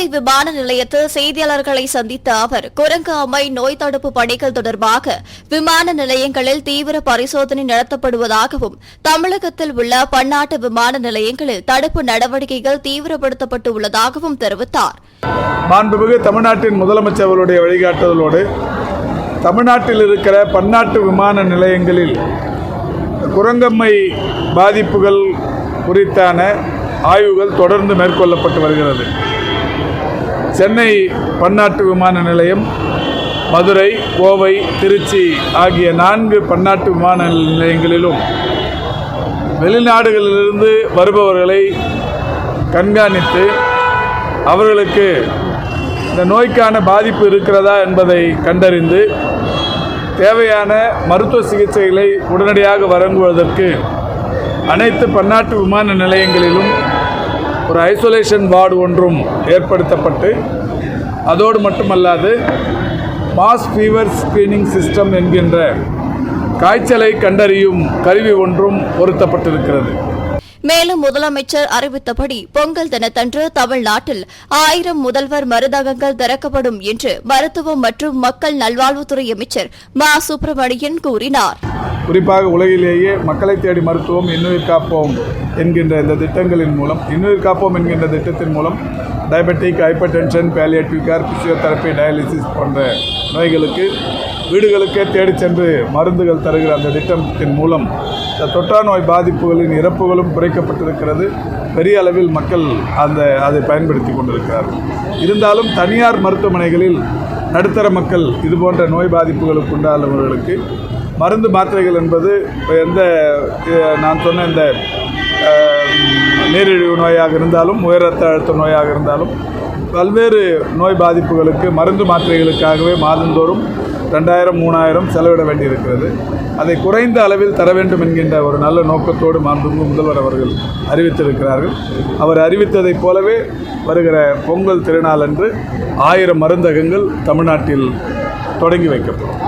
கோவை விமான நிலையத்தில் செய்தியாளர்களை சந்தித்த அவர் குரங்கு அம்மை நோய் தடுப்பு பணிகள் தொடர்பாக விமான நிலையங்களில் தீவிர பரிசோதனை நடத்தப்படுவதாகவும் தமிழகத்தில் உள்ள பன்னாட்டு விமான நிலையங்களில் தடுப்பு நடவடிக்கைகள் தீவிரப்படுத்தப்பட்டு உள்ளதாகவும் தெரிவித்தார். மாண்புமிகு தமிழ்நாட்டின் முதலமைச்சர் அவர்களுடைய வழிகாட்டுதலோடு தமிழ்நாட்டில் இருக்கிற பன்னாட்டு விமான நிலையங்களில் குரங்கம்மை பாதிப்புகள் குறித்தான ஆய்வுகள் தொடர்ந்து மேற்கொள்ளப்பட்டு வருகிறது. சென்னை பன்னாட்டு விமான நிலையம் மதுரை கோவை திருச்சி ஆகிய நான்கு பன்னாட்டு விமான நிலையங்களிலும் வெளிநாடுகளிலிருந்து வருபவர்களை கண்காணித்து அவர்களுக்கு இந்த நோய்க்கான பாதிப்பு இருக்கிறதா என்பதை கண்டறிந்து தேவையான மருத்துவ சிகிச்சைகளை உடனடியாக வழங்குவதற்கு அனைத்து பன்னாட்டு விமான நிலையங்களிலும் ஒரு ஐசோலேஷன் வார்டு ஒன்றும் ஏற்படுத்தப்பட்டு அதோடு மட்டுமல்லாது மாஸ் ஃபீவர் ஸ்க்ரீனிங் சிஸ்டம் என்கின்ற காய்ச்சலை கண்டறியும் கருவி ஒன்றும் பொருத்தப்பட்டிருக்கிறது. மேலும் முதலமைச்சர் அறிவித்தபடி பொங்கல் தினத்தன்று தமிழ்நாட்டில் ஆயிரம் முதல்வர் மருந்தகங்கள் திறக்கப்படும் என்று மருத்துவம் மற்றும் மக்கள் நல்வாழ்வுத்துறை அமைச்சர் மா. சுப்பிரமணியன் கூறினார். குறிப்பாக உலகிலேயே மக்களை தேடி மருத்துவம் இன்னுயிர் காப்போம் என்கின்ற இந்த திட்டங்களின் மூலம் இன்னுயிர் காப்போம் என்கின்ற திட்டத்தின் மூலம் diabetic hypertension palliative care physiotherapy dialysis போன்ற நோய்களுக்கு வீடுகளுக்கே தேடிச் சென்று மருந்துகள் தருகிற அந்த திட்டத்தின் மூலம் இந்த தொற்றா நோய் பாதிப்புகளின் இறப்புகளும் குறைக்கப்பட்டிருக்கிறது. பெரிய அளவில் மக்கள் அந்த அதை பயன்படுத்தி கொண்டிருக்கிறார்கள் இருந்தாலும் தனியார் மருத்துவமனைகளில் நடுத்தர மக்கள் இதுபோன்ற நோய் பாதிப்புகளுக்கு உண்டானவர்களுக்கு மருந்து மாத்திரைகள் என்பது எந்த நான் சொன்ன இந்த நீரிழிவு நோயாக இருந்தாலும் உயர் ரத்த அழுத்த நோயாக இருந்தாலும் பல்வேறு நோய் பாதிப்புகளுக்கு மருந்து மாத்திரைகளுக்காகவே மாதந்தோறும் ரெண்டாயிரம் மூணாயிரம் செலவிட வேண்டியிருக்கிறது. அதை குறைந்த அளவில் தர வேண்டும் என்கின்ற ஒரு நல்ல நோக்கத்தோடு மாண்புமிகு முதல்வர் அவர்கள் அறிவித்திருக்கிறார்கள். அவர் அறிவித்ததைப் போலவே வருகிற பொங்கல் திருநாள் அன்று ஆயிரம் மருந்தகங்கள் தமிழ்நாட்டில் தொடங்கி வைக்கப்படும்.